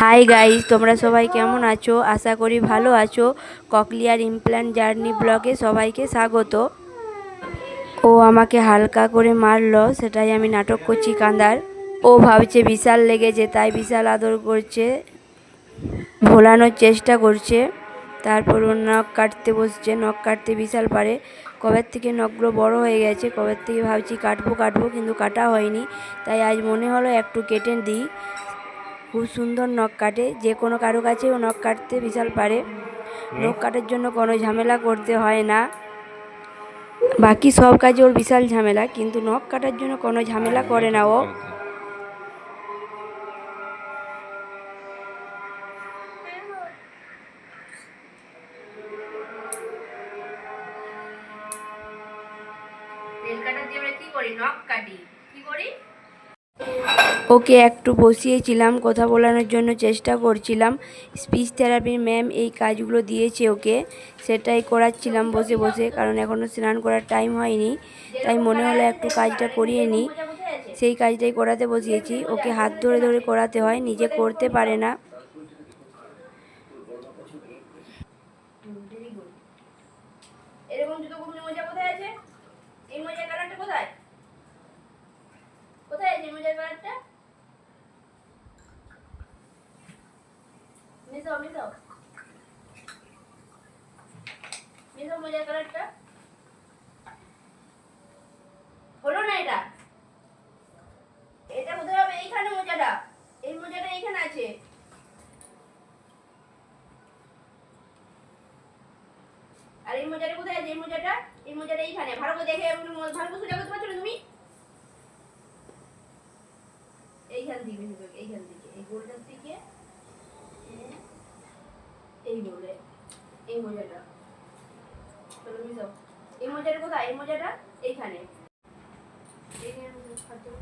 Hi guys তোমরা সবাই কেমন আছো? আশা করি ভালো আছো। ককলিয়ার ইমপ্ল্যান্ট জার্নি ব্লগে সবাইকে স্বাগত। ও আমাকে হালকা করে মারলো, সেটাই আমি নাটক করছি কান্দার। ও ভাবছে বিশাল লেগেছে, তাই বিশাল আদর করছে, ভোলানোর চেষ্টা করছে। তারপর ও নখ কাটতে বসছে, নখ কাটতে বিশাল পারে। কবের থেকে নখগুলো বড় হয়ে গেছে কবের থেকে ভাবছি কাটবো কাটবো, কিন্তু কাটা হয়নি। তাই আজ মনে হলো একটু কেটে দিই। খুব সুন্দর নখ কাটে। যে কোনো কারও কাছেও নখ কাটতে বিশাল পারে। নখ কাটার জন্য কোনো ঝামেলা করতে হয় না। বাকি সব কাজে ওর বিশাল ঝামেলা কিন্তু নখ কাটার জন্য কোনো ঝামেলা করে না ও। তেল কাটা দিয়ে আমরা কি করি? নখ কাটি। কি করি? ওকে একটু বসিয়েছিলাম, কথা বলানোর জন্য চেষ্টা করছিলাম। স্পিচ থেরাপির ম্যাম এই কাজগুলো দিয়েছে ওকে। সেটাই করাচ্ছিলাম বসে বসে, কারণ এখনও স্নান করার টাইম হয়নি। তাই মনে হলো একটু কাজটা করিয়ে নিই। সেই কাজটাই করাতে বসিয়েছি। ওকে হাত ধরে ধরে করাতে হয়, নিজে করতে পারে না। এরকম জুতো মোজা কোথায় আছে? এই মোজার কালারটা কোথায়? কোথায় আছে মোজার কালারটা মিশাও মিশাও। মিশাও মোজার কালারটা হলো না এটা? এটা কোথায় হবে এইখানে মোজাটা। এই মোজাটা এইখানে আছে। আর এই মোজাটা কোথায় আছে? এই মোজাটা এই মোজাটা এইখানে। ভালো করে দেখে ভালো করে সোজা করতে পারছ না তুমি? থেকে এইখান থেকে এই গোলটার দিকে, এই গোলে, এই মোজাটা। চলো মিশাও এই মোজাটা কোথায়? এই মোজাটা এইখানে। এইখানে হাত ধরো।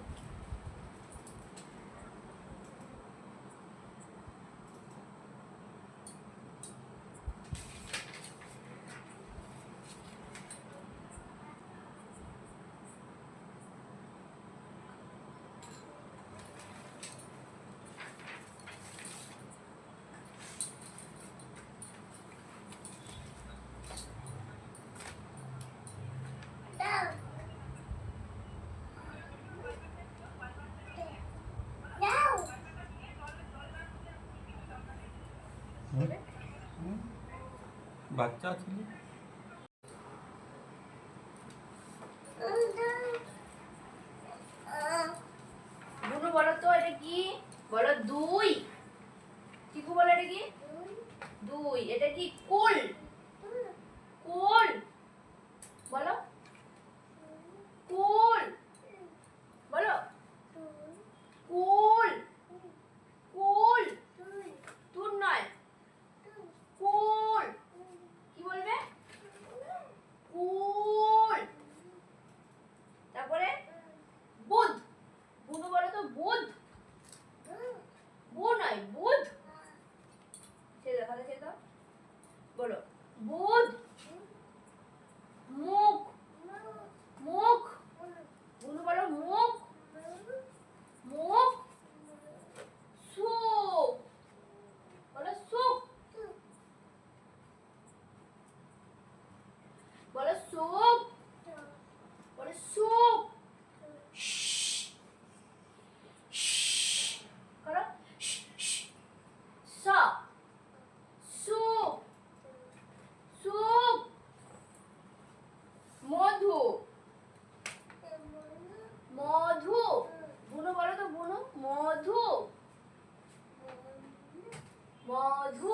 বাচ্চা ছিল বলো তো এটা কি? বলো দুই। 好粗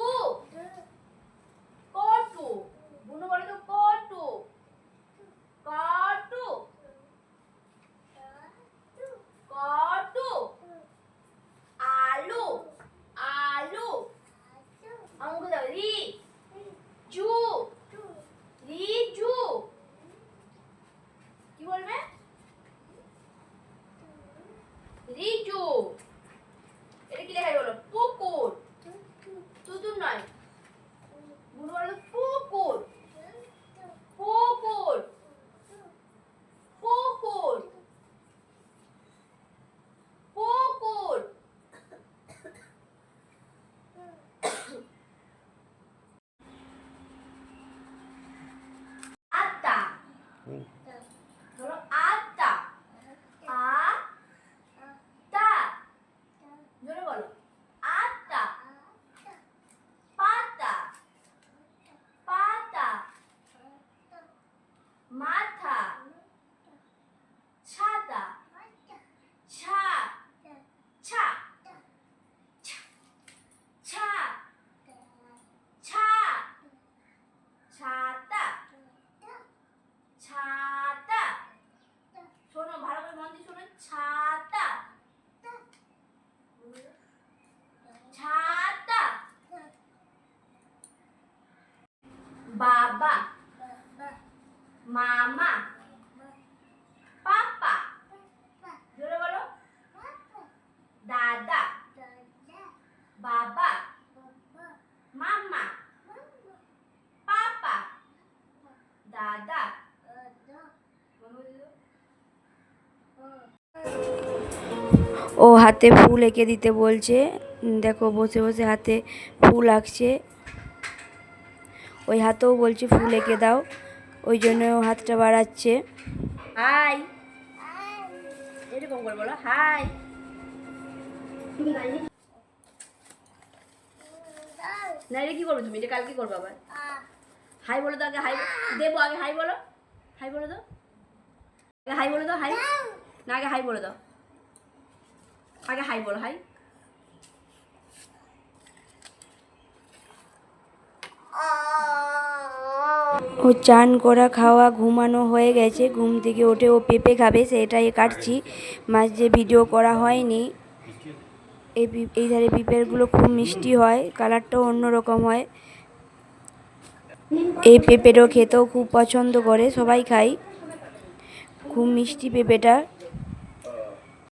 মামা পাপা জোরে বলো দাদা বাবা মামা পাপা দাদা ও হাতে ফুল এঁকে দিতে বলছে উম, দেখো বসে বসে হাতে ফুল আঁকছে ওই হাতেও বলছে ফুল এঁকে দাও ওই জন্য হাতটা বাড়াচ্ছে। হাই। এরকম বলো হাই। না এটা কি করবে তুমি? এটা কাল কি করবে আবার। হাই বলো তো আগে, হাই দেবো আগে, হাই বলো। হাই বলো তো আগে হাই বলো তো হাই। না, আগে হাই বলে দাও। আগে হাই বলো, হাই। ও চান করা, খাওয়া, ঘুমানো হয়ে গেছে। ঘুম থেকে ওঠে ও পেঁপে খাবে, সেটাই কাটছি। মাঝে ভিডিও করা হয়নি। এই এই ধারে পেঁপেরগুলো খুব মিষ্টি হয়, কালারটাও অন্যরকম হয়। এই পেঁপেটাও খেতেও খুব পছন্দ করে, সবাই খাই খুব মিষ্টি পেঁপেটা।